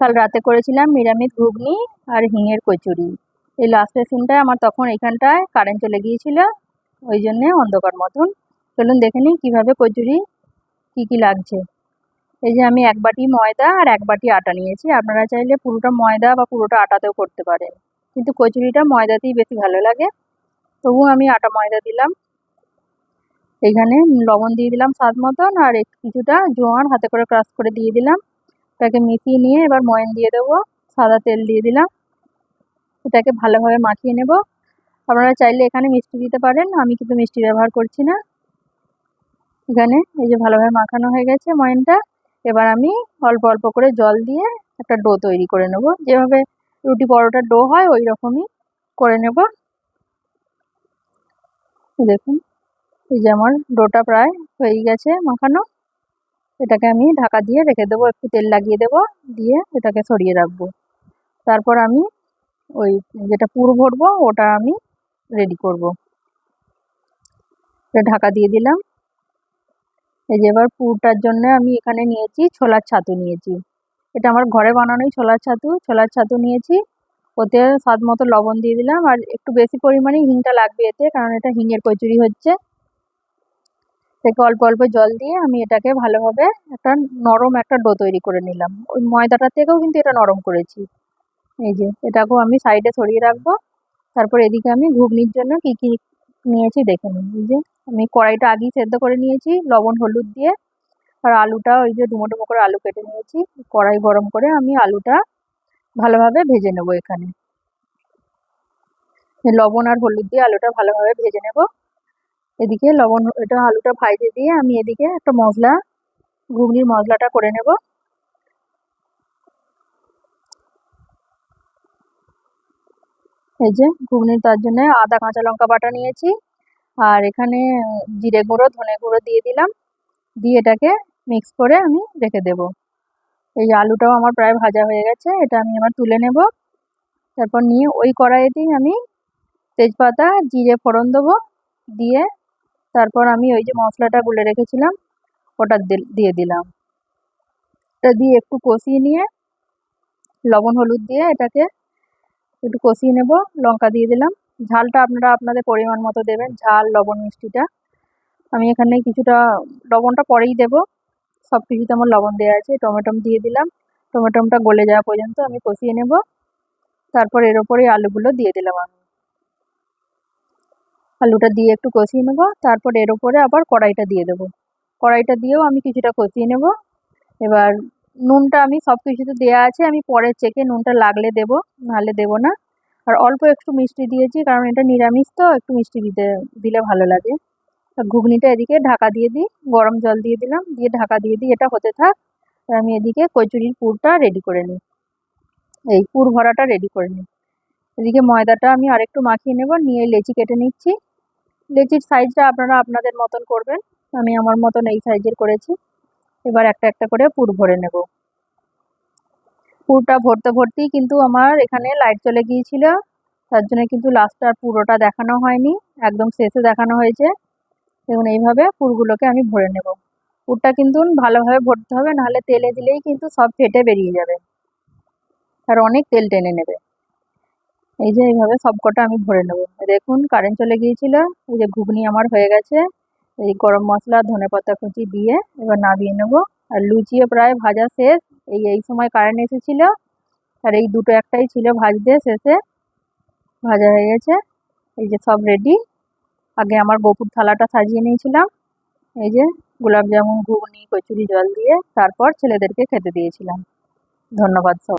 কাল রাতে করেছিলাম নিরামিষ ঘুগনি আর হিঙের কচুরি। এই লাস্টের সিনটায় আমার তখন এখানটায় কারেন্ট চলে গিয়েছিল, ওই জন্যে অন্ধকার মতন। চলুন দেখে নিই কীভাবে কচুরি কী কী লাগছে। এই যে আমি এক বাটি ময়দা আর এক বাটি আটা নিয়েছি। আপনারা চাইলে পুরোটা ময়দা বা পুরোটা আটাতেও করতে পারেন। কিন্তু কচুরিটা ময়দাতেই বেশি ভালো লাগে। তবুও আমি আটা ময়দা দিলাম। এখানে লবণ দিয়ে দিলাম স্বাদ মতন আর কিছুটা জোয়ান হাতে করে ক্রাশ করে দিয়ে দিলাম। এটাকে মিশিয়ে নিয়ে এবার ময়ন দিয়ে দেবো, সাদা তেল দিয়ে দিলাম। এটাকে ভালোভাবে মাখিয়ে নেব। আপনারা চাইলে এখানে মিষ্টি দিতে পারেন, আমি কিন্তু মিষ্টি ব্যবহার করছি না। এখানে এই যে ভালোভাবে মাখানো হয়ে গেছে ময়নটা, এবার আমি অল্প অল্প করে জল দিয়ে একটা ডো তৈরি করে নেব। যেভাবে রুটি পরোটার ডো হয়, ওই রকমই করে নেব। দেখুন, এই যে আমার ডোটা প্রায় হয়ে গেছে মাখানো। এটাকে আমি ঢাকা দিয়ে রেখে দেবো, একটু তেল লাগিয়ে দেবো, দিয়ে এটাকে সরিয়ে রাখব। তারপর আমি ওই যেটা পুর ভরবো, ওটা আমি রেডি করব। ঢাকা দিয়ে দিলাম। এই যে এবার পুরটার জন্য আমি এখানে নিয়েছি ছোলার ছাতু নিয়েছি। এটা আমার ঘরে বানানোই ছোলার ছাতু। ছোলার ছাতু নিয়েছি, ওতে স্বাদ মতো লবণ দিয়ে দিলাম। আর একটু বেশি পরিমাণে হিংটা লাগবে এতে, কারণ এটা হিঙের কচুরি হচ্ছে। থেকে অল্প অল্প জল দিয়ে আমি এটাকে ভালোভাবে একটা নরম একটা ডো তৈরি করে নিলাম। ওই ময়দাটার থেকেও কিন্তু এটা নরম করেছি। এই যে, এটাকেও আমি সাইডে সরিয়ে রাখব। তারপর এদিকে আমি ঘুগনির জন্য কী কী নিয়েছি দেখে নিন এই যে, আমি কড়াইটা আগেই সেদ্ধ করে নিয়েছি, লবণ, হলুদ দিয়ে। আর আলুটা, ওই যে ডুমো ডুমো করে আলু কেটে নিয়েছি। কড়াই গরম করে আমি আলুটা ভালোভাবে ভেজে নেব এখানে। লবণ আর হলুদ দিয়ে আলুটা ভালোভাবে ভেজে নেব। এদিকে লবণ, এটা আলুটা ভাইজে দিয়ে আমি এদিকে একটা মশলা ঘুগনির মশলাটা করে নেব। এই যে ঘুগনি তার জন্য আদা, কাঁচা লঙ্কা বাটা নিয়েছি। আর এখানে জিরে গুঁড়ো, ধনে গুঁড়ো দিয়ে দিলাম। দিয়ে এটাকে মিক্স করে আমি রেখে দেব। এই আলুটাও আমার প্রায় ভাজা হয়ে গেছে, এটা আমি আবার তুলে নেব। তারপর নিয়ে ওই কড়াইতেই আমি তেজপাতা, জিরে ফোড়ন দেবো। দিয়ে তারপর আমি ওই যে মশলাটা গুলে রেখেছিলাম, ওটা দিয়ে দিলাম। এটা দিয়ে একটু কষিয়ে নিয়ে, লবণ, হলুদ দিয়ে এটাকে একটু কষিয়ে নেব, লঙ্কা দিয়ে দিলাম। ঝালটা আপনারা আপনাদের পরিমাণ মতো দেবেন, ঝাল, লবণ, মিষ্টিটা। আমি এখানে কিছুটা, লবণটা পরেই দেব। সব কিছুতে আমার লবণ দেওয়া আছে, টমেটম দিয়ে দিলাম। টমেটমটা গলে যাওয়া পর্যন্ত আমি কষিয়ে নেব। তারপর এর ওপরেই আলুগুলো দিয়ে দিলাম আমি। আলুটা দিয়ে একটু কষিয়ে নেব, তারপর এর ওপরে আবার কড়াইটা দিয়ে দেবো। কড়াইটা দিয়েও আমি কিছুটা কষিয়ে নেব। এবার নুনটা আমি সব কিছুতে দেওয়া আছে, আমি পরে চেকে নুনটা লাগলে দেবো, নাহলে দেবো না। আর অল্প একটু মিষ্টি দিয়েছি, কারণ এটা নিরামিষ তো, একটু মিষ্টি দিতে, দিলে ভালো লাগে। ঘুগনিটা এদিকে ঢাকা দিয়ে দিই, গরম জল দিয়ে দিলাম, দিয়ে ঢাকা দিয়ে দিই, এটা হতে থাক। আমি এদিকে কচুরির পুরটা রেডি করে নিই। এই পুর ভরাটা রেডি করে নিই। এদিকে ময়দাটা আমি আরেকটু মাখিয়ে নেব, নিয়ে লেচি কেটে নিচ্ছি। লেচির সাইজটা আপনারা আপনাদের মতন করবেন। আমি আমার মতন এই সাইজের করেছি। এবার একটা একটা করে পুর ভরে নেব। পুরটা ভরতে ভরতেই কিন্তু আমার এখানে লাইট চলে গিয়েছিল। তার জন্য কিন্তু লাস্টটা পুরোটা দেখানো হয়নি। একদম শেষে দেখানো হয়েছে। দেখুন, এইভাবে পুরগুলোকে আমি ভরে নেব। পুরটা কিন্তু ভালোভাবে ভরতে হবে, নাহলে তেলে দিলেই কিন্তু সব ফেটে বেরিয়ে যাবে। আর অনেক তেল টেনে নেবে। এই যে এইভাবে সবকটা আমি ভরে নেব। দেখুন কারেন্ট চলে গিয়েছিল, এই যে ঘুগনি আমার হয়ে গেছে, এই গরম মশলা, ধনে পাতা কুচি দিয়ে এবার নামিয়ে নেব। আর লুচিও প্রায় ভাজা শেষ, এই এই সময় কারেন্ট এসেছিল, আর এই দুটো একটাই ছিল ভাজতে শেষে, ভাজা হয়ে গেছে, এই যে সব রেডি আগে আমার গোপুর থালাটা সাজিয়ে নিয়েছিলাম, এই যে গোলাপ জামুন ঘুগনি, কচুরি, জল দিয়ে, তারপর ছেলেদেরকে খেতে দিয়েছিলাম। ধন্যবাদ সব